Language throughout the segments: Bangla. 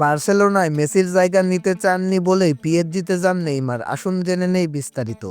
বার্সেলোনায় মেসির জায়গা নিতে চাননি বলেই পিএসজিতে যান নেইমার। আসুন জেনে নেই বিস্তারিত।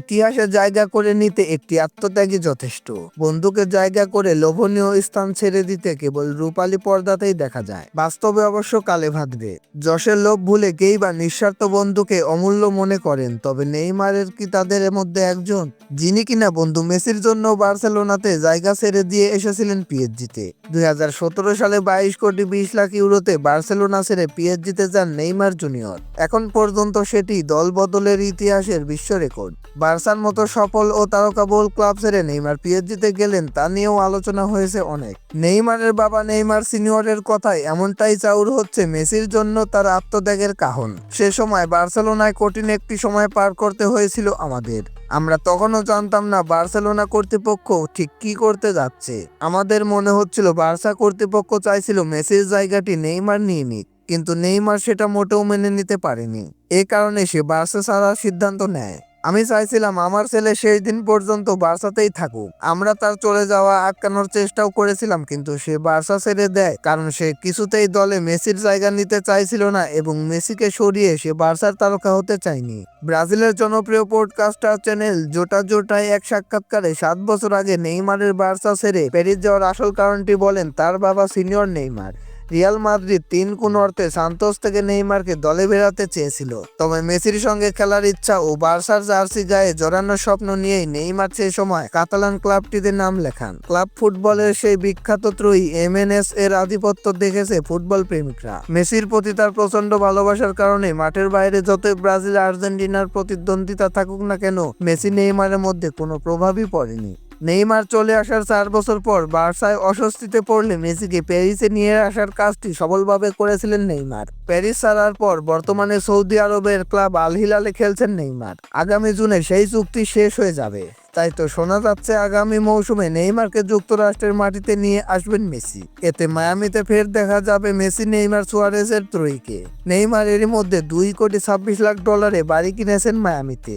ইতিহাসে জায়গা করে নিতে একটি আত্মত্যাগই যথেষ্ট। বন্ধুকে জায়গা করে লোভনীয় স্থান ছেড়ে দিতে কেবল রূপালী পর্দাতেই দেখা যায়। বাস্তবে অবশ্য কালে ভাদ্রে যশের লোভ ভুলে কেই বা নিঃস্বার্থ বন্ধুকে অমূল্য মনে করেন, তবে নেইমারের কি তাদের মধ্যে একজন? যিনি কিনা বন্ধু মেসির জন্য বার্সেলোনাতে জায়গা ছেড়ে দিয়ে এসেছিলেন পিএসজিতে দুই হাজার সতেরো সালে বাইশ কোটি বিশ লাখ ইউরোতে বার্সেলোনা ছেড়ে পিএসজিতে যান নেইমার জুনিয়র। এখন পর্যন্ত সেটি দল বদলের ইতিহাসের বিশ্ব রেকর্ড। বার্সার মতো সফল ও তারকা তারকাবহুল ক্লাব ছেড়ে নেইমার পিএসজিতে গেলেন তা নিয়েও আলোচনা হয়েছে অনেক। নেইমারের বাবা নেইমার সিনিয়রের কথায় এমনটাই চাউর হচ্ছে মেসির জন্য তার আত্মত্যাগের কাহন। সে সময় বার্সেলোনায় কঠিন একটি সময় পার করতে হয়েছিল আমাদের। আমরা তখনও জানতাম না বার্সেলোনা কর্তৃপক্ষ ঠিক কি করতে যাচ্ছে। আমাদের মনে হচ্ছিল বার্সা কর্তৃপক্ষ চাইছিল মেসির জায়গাটি নেইমার নিয়ে নিক, কিন্তু নেইমার সেটা মোটেও মেনে নিতে পারেনি। এ কারণে সে বার্সা ছাড়ার সিদ্ধান্ত নেয়। আমি চাইছিলাম আমার ছেলে সেই দিন পর্যন্ত বার্সাতেই থাকুক। আমরা তার চলে যাওয়া আটকানোর চেষ্টাও করেছিলাম, কিন্তু সে বার্সা ছেড়ে দেয়, কারণ সে কিছুতেই দলে মেসির জায়গা নিতে চাইছিল না এবং মেসিকে সরিয়ে সে বার্সার তারকা হতে চায়নি। ব্রাজিলের জনপ্রিয় পডকাস্টার চ্যানেল জোটা জোটায় এক সাক্ষাৎকারে সাত বছর আগে নেইমারের বার্সা ছেড়ে প্যারিস যাওয়ার আসল কারণটি বলেন তার বাবা সিনিয়র নেইমার। রিয়াল মাদ্রিদ তিন কোন অর্থে সান্তোস থেকে নেইমারকে দলে বেরাতে চেয়েছিল। তবে মেসির সঙ্গে খেলার ইচ্ছা ও বার্সার জার্সি গায়ে জড়ানোর স্বপ্ন নিয়েই নেইমার সেই সময় কাতালান ক্লাবটিতে নাম লেখান। ক্লাব ফুটবলের সেই বিখ্যাত ত্রয়ী এমএনএস এর আধিপত্য দেখেছে ফুটবল প্রেমিকরা। মেসির প্রতি তার প্রচণ্ড ভালোবাসার কারণে মাঠের বাইরে যতই ব্রাজিল আর্জেন্টিনার প্রতিদ্বন্দ্বিতা থাকুক না কেন মেসি নেইমারের মধ্যে কোনো প্রভাবই পড়েনি। নেইমার চলে আসার চার বছর পর বার্সায় অস্বস্তিতে পড়লে মেসিকে প্যারিসে নিয়ে আসার কাজটি সফলভাবে করেছিলেন নেইমার। প্যারিস ছাড়ার পর বর্তমানে সৌদি আরবের ক্লাব আল হিলালে খেলছেন নেইমার। আগামী জুনে সেই চুক্তি শেষ হয়ে যাবে। তাই তো শোনা যাচ্ছে আগামী মৌসুমে নেইমারকে যুক্তরাষ্ট্রের মাটিতে নিয়ে আসবেন মেসি। এতে মায়ামিতে ফের দেখা যাবে মেসি, নেইমার, সুয়ারেজের ত্রয়ীকে। নেইমার এরই মধ্যে দুই কোটি ছাব্বিশ লাখ ডলারে বাড়ি কিনেছেন মায়ামিতে।